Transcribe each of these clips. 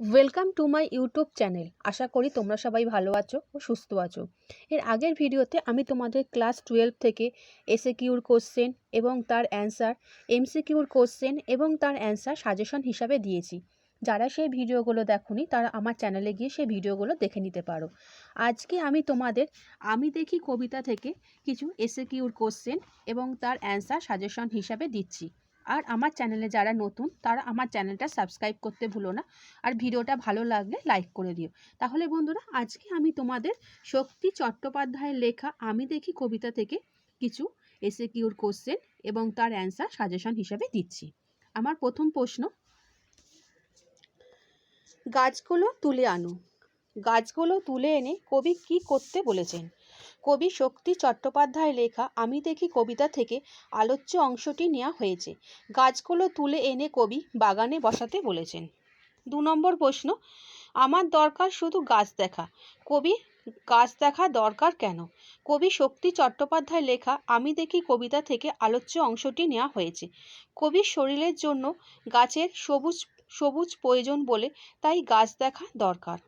Welcome to my YouTube channel আশা করি তোমরা সবাই ভালো আছো ও সুস্থ আছো। এর আগের ভিডিওতে আমি তোমাদের ক্লাস টুয়েলভ থেকে এসএ কিউর কোশ্চেন এবং তার অ্যান্সার এমসি কিউর কোশ্চেন এবং তার অ্যান্সার সাজেশন হিসাবে দিয়েছি। যারা সেই ভিডিওগুলো দেখোনি, তারা আমার চ্যানেলে গিয়ে সেই ভিডিওগুলো দেখে নিতে পারো। আজকে আমি তোমাদের, আমি দেখি কবিতা থেকে কিছু এসএ কিউর কোশ্চেন এবং তার অ্যান্সার সাজেশন হিসাবে দিচ্ছি। আর আমার চ্যানেলে যারা নতুন, তারা আমার চ্যানেলটা সাবস্ক্রাইব করতে ভুলো না। আর ভিডিওটা ভালো লাগলে লাইক করে দিও। তাহলে বন্ধুরা, আজকে আমি তোমাদের শক্তি চট্টোপাধ্যায়ের লেখা আমি দেখি কবিতা থেকে কিছু এসে কিউর কোশ্চেন এবং তার অ্যান্সার সাজেশন হিসাবে দিচ্ছি। আমার প্রথম প্রশ্ন, গাছগুলো তুলে আনো। গাছগুলো তুলে এনে কবি কি করতে বলেছেন? কবি শক্তি চট্টোপাধ্যায় লেখা আমি দেখি কবিতা থেকে আলোচ্য অংশটি নেওয়া হয়েছে। গাছগুলো তুলে এনে কবি বাগানে বসাতে বলেছেন। দু নম্বর প্রশ্ন, আমার দরকার শুধু গাছ দেখা। কবি, গাছ দেখা দরকার কেন? কবি শক্তি চট্টোপাধ্যায় লেখা আমি দেখি কবিতা থেকে আলোচ্য অংশটি নেওয়া হয়েছে। কবির শরীরের জন্য গাছের সবুজ সবুজ প্রয়োজন বলে তাই গাছ দেখা দরকার।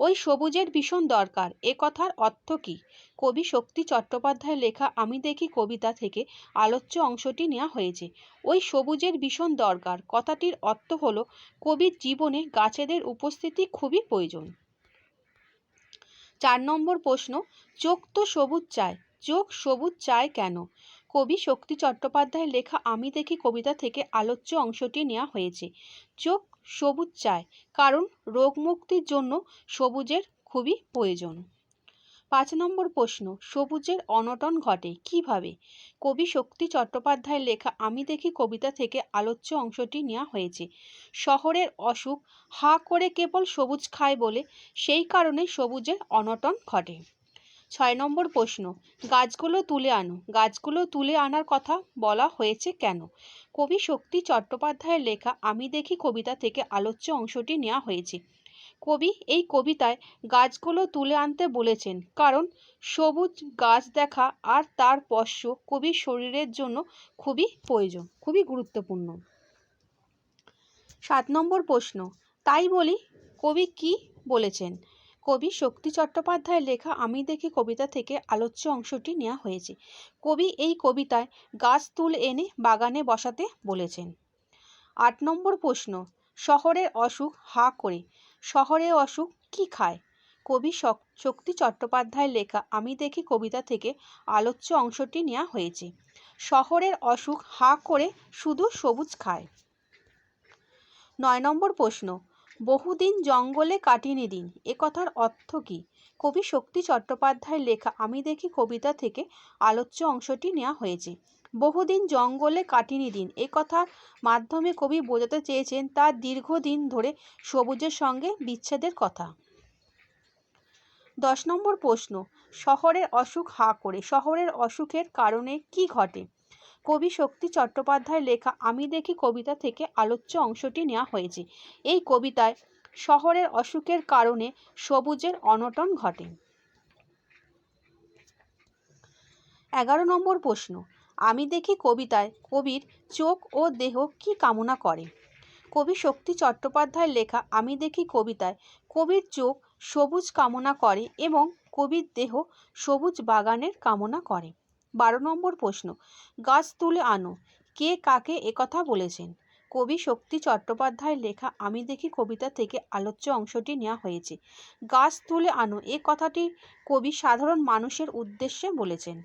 ওই সবুজের ভীষণ দরকার, এ কথার অর্থ কী? কবি শক্তি চট্টোপাধ্যায় লেখা আমি দেখি কবিতা থেকে আলোচ্য অংশটি নেওয়া হয়েছে। ওই সবুজের ভীষণ দরকার, কথাটির অর্থ হল কবির জীবনে গাছেদের উপস্থিতি খুবই প্রয়োজন। চার নম্বর প্রশ্ন, চোখ তো সবুজ চায়, চোখ সবুজ চায় কেন? কবি শক্তি চট্টোপাধ্যায় লেখা আমি দেখি কবিতা থেকে আলোচ্য অংশটি নেওয়া হয়েছে। চোখ সবুজ চায়, কারণ রোগ মুক্তির জন্য সবুজের খুবই প্রয়োজন। পাঁচ নম্বর প্রশ্ন, সবুজের অনটন ঘটে কীভাবে? কবি শক্তি চট্টোপাধ্যায়ের লেখা আমি দেখি কবিতা থেকে আলোচ্য অংশটি নেওয়া হয়েছে। শহরের অসুখ হা করে কেবল সবুজ খায় বলে সেই কারণে সবুজের অনটন ঘটে। ছয় নম্বর প্রশ্ন, গাছগুলো তুলে আনো। গাছগুলো তুলে আনার কথা বলা হয়েছে কেন? কবি শক্তি চট্টোপাধ্যায়ের লেখা আমি দেখি কবিতা থেকে আলোচ্য অংশটি নেওয়া হয়েছে। কবি এই কবিতায় গাছগুলো তুলে আনতে বলেছেন, কারণ সবুজ গাছ দেখা আর তার স্পর্শ কবির শরীরের জন্য খুবই প্রয়োজন, খুবই গুরুত্বপূর্ণ। সাত নম্বর প্রশ্ন, তাই বলি কবি কি বলেছেন? কবি শক্তি চট্টোপাধ্যায়ের লেখা আমি দেখি কবিতা থেকে আলোচ্য অংশটি নেওয়া হয়েছে। কবি এই কবিতায় গাছ তুলে এনে বাগানে বসাতে বলেছেন। আট নম্বর প্রশ্ন, শহরের অসুখ হা করে, শহরে অসুখ কি খায়? কবি শক্তি চট্টোপাধ্যায়ের লেখা আমি দেখি কবিতা থেকে আলোচ্য অংশটি নেওয়া হয়েছে। শহরের অসুখ হা করে শুধু সবুজ খায়। নয় নম্বর প্রশ্ন বহুদিন জঙ্গলে কাটিনি দিন। এ কথার অর্থ কী? কবি শক্তি চট্টোপাধ্যায়ের লেখা আমি দেখি কবিতা থেকে আলোচ্য অংশটি নেওয়া হয়েছে। বহুদিন জঙ্গলে কাটিনি দিন। এ কথার মাধ্যমে কবি বোঝাতে চেয়েছেন তার দীর্ঘদিন ধরে সবুজের সঙ্গে বিচ্ছেদের কথা। দশ নম্বর প্রশ্ন, শহরের অসুখ হা করে, শহরের অসুখের কারণে কি ঘটে? কবি শক্তি চট্টোপাধ্যায় লেখা আমি দেখি কবিতা থেকে আলোচ্য অংশটি নেওয়া হয়েছে। এই কবিতায় শহরের অসুখের কারণে সবুজের অনটন ঘটে। এগারো নম্বর প্রশ্ন, আমি দেখি কবিতায় কবির চোখ ও দেহ কি কামনা করে? কবি শক্তি চট্টোপাধ্যায়ের লেখা আমি দেখি কবিতায় কবির চোখ সবুজ কামনা করে এবং কবির দেহ সবুজ বাগানের কামনা করে। বারো নম্বর প্রশ্ন। গাছ তুলে আনো। কে কাকে একথা বলেছেন? কবি শক্তি চট্টোপাধ্যায়ের লেখা আমি দেখি কবিতা থেকে আলোচ্য অংশটি নেওয়া হয়েছে। গাছ তুলে আনো, এ কথাটি কবি সাধারণ মানুষের উদ্দেশ্যে বলেছেন।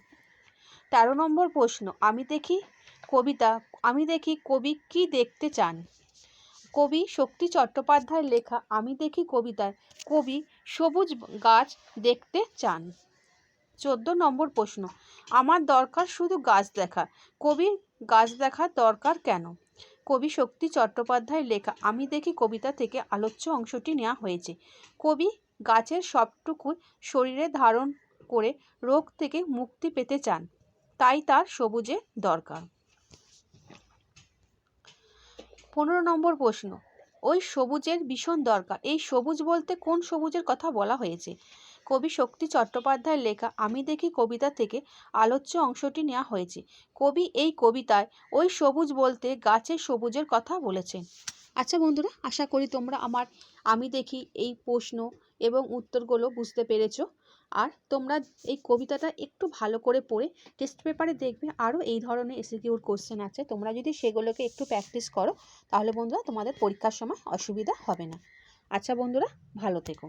তেরো নম্বর প্রশ্ন, আমি দেখি কবিতা, আমি দেখি কবি কি দেখতে চান? কবি শক্তি চট্টোপাধ্যায়ের লেখা আমি দেখি কবিতায় কবি সবুজ গাছ দেখতে চান। চোদ্দ নম্বর প্রশ্ন। আমার দরকার শুধু গাছ দেখা। কবির গাছ দেখার দরকার কেন? কবি শক্তি চট্টোপাধ্যায়ের লেখা আমি দেখি কবিতা থেকে আলোচ্য অংশটি নেওয়া হয়েছে। কবি গাছের সবটুকু শরীরে ধারণ করে রোগ থেকে মুক্তি পেতে চান। তাই তার সবুজে দরকার। পনেরো নম্বর প্রশ্ন। ওই সবুজের ভীষণ দরকার। এই সবুজ বলতে কোন সবুজের কথা বলা হয়েছে? কবি শক্তি চট্টোপাধ্যায়ের লেখা আমি দেখি কবিতা থেকে আলোচ্য অংশটি নেওয়া হয়েছে। কবি এই কবিতায় ওই সবুজ বলতে গাছের সবুজের কথা বলেছেন। আচ্ছা বন্ধুরা, আশা করি তোমরা আমার আমি দেখি এই প্রশ্ন এবং উত্তরগুলো বুঝতে পেরেছ। আর তোমরা এই কবিতাটা একটু ভালো করে পড়ে টেস্ট পেপারে দেখবে আরও এই ধরনের এসিকিউর কোশ্চেন আছে। তোমরা যদি সেগুলোকে একটু প্র্যাকটিস করো, তাহলে বন্ধুরা তোমাদের পরীক্ষার সময় অসুবিধা হবে না। আচ্ছা বন্ধুরা, ভালো থেকো।